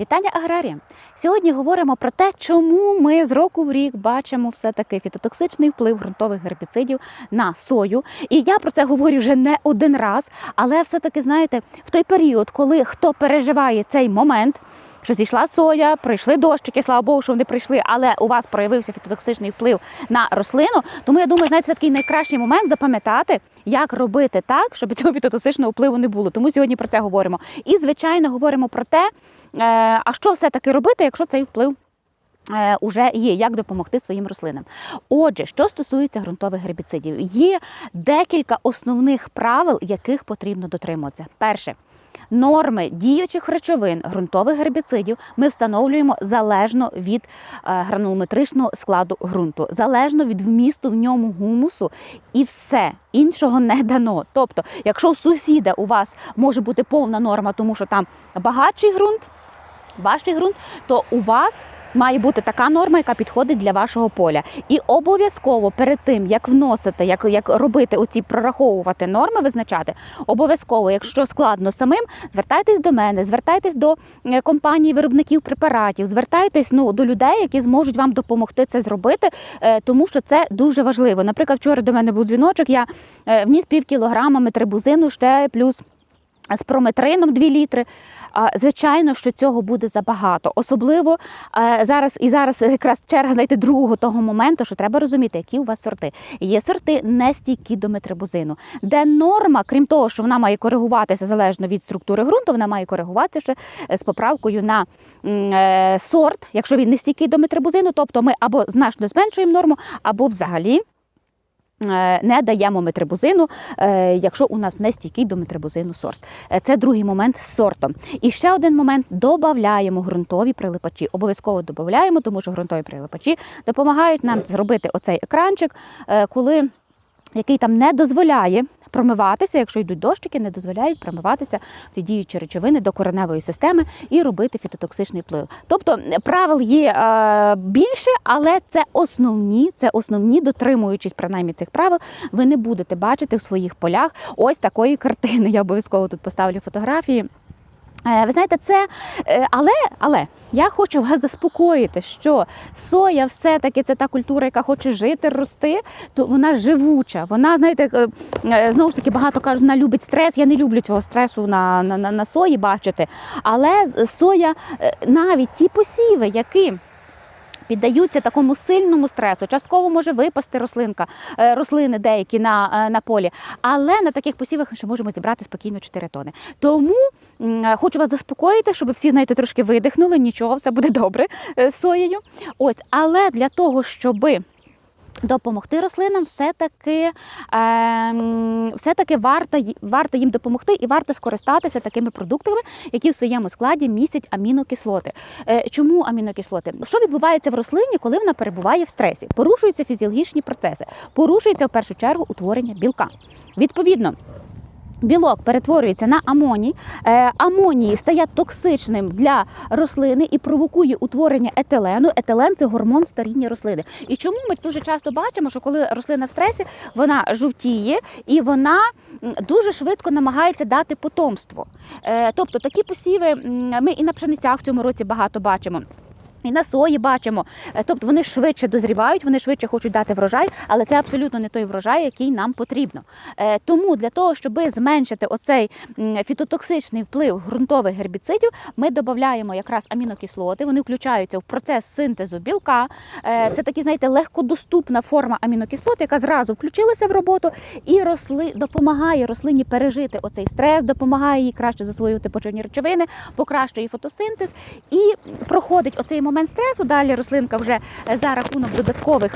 Вітання аграріям! Сьогодні говоримо про те, чому ми з року в рік бачимо все-таки фітотоксичний вплив ґрунтових гербіцидів на сою. І я про це говорю вже не один раз, але все-таки, знаєте, в той період, коли хто переживає цей момент, що зійшла соя, прийшли дощики, слава Богу, що вони прийшли, але у вас проявився фітотоксичний вплив на рослину. Тому я думаю, знаєте, це такий найкращий момент запам'ятати, як робити так, щоб цього фітотоксичного впливу не було. Тому сьогодні про це говоримо. І, звичайно, говоримо про те, А що все-таки робити, якщо цей вплив е, уже є, як допомогти своїм рослинам? Отже, що стосується ґрунтових гербіцидів, є декілька основних правил, яких потрібно дотримуватися. Перше. Норми діючих речовин ґрунтових гербіцидів ми встановлюємо залежно від е, гранулометричного складу ґрунту, залежно від вмісту в ньому гумусу і все іншого не дано. Тобто, якщо у сусіда у вас може бути повна норма, тому що там багатший ґрунт, важчий ґрунт, то у вас має бути така норма, яка підходить для вашого поля. І обов'язково перед тим, як вносити, як, як робити оці прораховувати норми, визначати, обов'язково, якщо складно самим, звертайтесь до мене, звертайтесь до е, компаній виробників препаратів, звертайтесь ну, до людей, які зможуть вам допомогти це зробити, е, тому що це дуже важливо. Наприклад, вчора до мене був дзвіночок, я е, вніс пів кілограма метрибузину, ще плюс з прометрином 2 літри. Звичайно, що цього буде забагато. Особливо е, зараз і зараз якраз черга знайти другого того моменту, що треба розуміти, які у вас сорти. Є сорти не стійкі до метрибузину, де норма, крім того, що вона має коригуватися залежно від структури ґрунту, вона має коригуватися ще е, з поправкою на е, сорт, якщо він не стійкий до метрибузину, тобто ми або значно зменшуємо норму, або взагалі. Е, Не даємо метрибузину, е, якщо у нас не стійкий до метрибузину сорт. Е, Це другий момент з сортом. І ще один момент додаємо ґрунтові прилипачі. Обов'язково додаємо, тому що ґрунтові прилипачі допомагають нам зробити оцей екранчик, коли який там не дозволяє промиватися, якщо йдуть дощики, не дозволяють промиватися ці діючі речовини до кореневої системи і робити фітотоксичний вплив. Тобто е, правил є е, більше, але це основні, це основні, дотримуючись принаймні цих правил, ви не будете бачити в своїх полях ось такої картини. Я обов'язково тут поставлю фотографії. Е, Ви знаєте, це е, але, але я хочу вас заспокоїти, що соя все-таки це та культура, яка хоче жити, рости, то вона живуча. Вона, знаєте, е, знову ж таки багато кажуть, вона любить стрес. Я не люблю цього стресу на, на, на, сої бачити. Але соя, навіть ті посіви, які піддаються такому сильному стресу. Частково може випасти рослинка, е, рослини деякі на, е, на полі, але на таких посівах ми ще можемо зібрати спокійно 4 тони. Тому е, хочу вас заспокоїти, щоб всі знаєте, трошки видихнули. Нічого, все буде добре з соєю. Ось, але для того, щоби Допомогти рослинам все-таки е, все-таки варто, варто їм допомогти і варто скористатися такими продуктами, які в своєму складі містять амінокислоти. Е, чому амінокислоти? Що відбувається в рослині, коли вона перебуває в стресі? Порушуються фізіологічні процеси, порушується в першу чергу утворення білка. Відповідно. Білок перетворюється на амоній. Е, амоній стає токсичним для рослини і провокує утворення етилену. Етилен це гормон старіння рослини. І чому ми дуже часто бачимо, що коли рослина в стресі, вона жовтіє і вона дуже швидко намагається дати потомство. Е, тобто такі посіви ми і на пшеницях в цьому році багато бачимо. І на сої бачимо, Е, тобто вони швидше дозрівають, вони швидше хочуть дати врожай, але це абсолютно не той врожай, який нам потрібно. Е, Тому для того, щоб зменшити оцей фітотоксичний вплив ґрунтових гербіцидів, ми додаємо якраз амінокислоти. Вони включаються в процес синтезу білка. Е, Це такі, знаєте, легкодоступна форма амінокислот, яка зразу включилася в роботу і росли, допомагає рослині пережити оцей стрес, допомагає їй краще засвоювати поживні речовини, покращує фотосинтез і проходить оцей момент стресу. Далі рослинка вже е, за рахунок додаткових.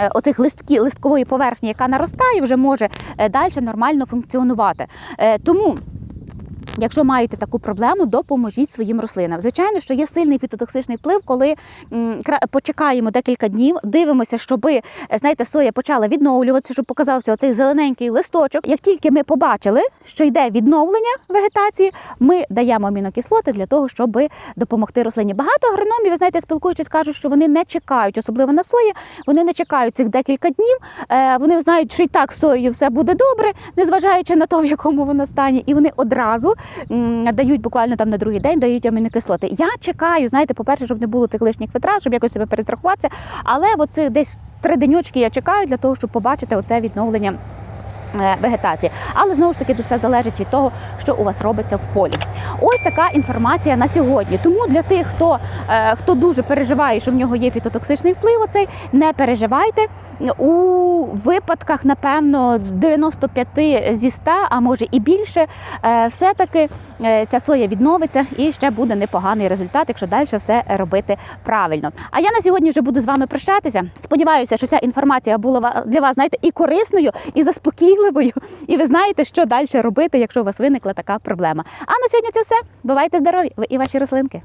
е, Оцих листки, листкової поверхні, яка наростає, вже може далі нормально функціонувати. Е, Тому Якщо маєте таку проблему, допоможіть своїм рослинам. Звичайно, що є сильний фітотоксичний вплив, коли почекаємо декілька днів, дивимося, щоб знаєте, соя почала відновлюватися, щоб показався оцей зелененький листочок. Як тільки ми побачили, що йде відновлення вегетації, ми даємо амінокислоти для того, щоб допомогти рослині. Багато агрономів, ви знаєте, спілкуючись, кажуть, що вони не чекають, особливо на сої, вони не чекають цих декілька днів. Е, Вони знають, що і так з соєю все буде добре, незважаючи на те, в якому воно стані, і вони одразу дають буквально там на другий день, дають амінокислоти. Я чекаю, знаєте, по-перше, щоб не було цих лишніх витрат, щоб якось себе перестрахуватися. Але оце десь три деньочки я чекаю для того, щоб побачити оце відновлення. Е, Вегетації, але знову ж таки тут все залежить від того, що у вас робиться в полі. Ось така інформація на сьогодні. Тому для тих, хто, е, хто дуже переживає, що в нього є фітотоксичний вплив, оцей не переживайте. У випадках, напевно, 95 зі 100, а може і більше, е, все-таки ця соя відновиться і ще буде непоганий результат, якщо далі все робити правильно. А я на сьогодні вже буду з вами прощатися. Сподіваюся, що ця інформація була для вас, знаєте, і корисною, і заспокійливою. І ви знаєте, що далі робити, якщо у вас виникла така проблема. А на сьогодні це все. Бувайте здорові! Ви і ваші рослинки.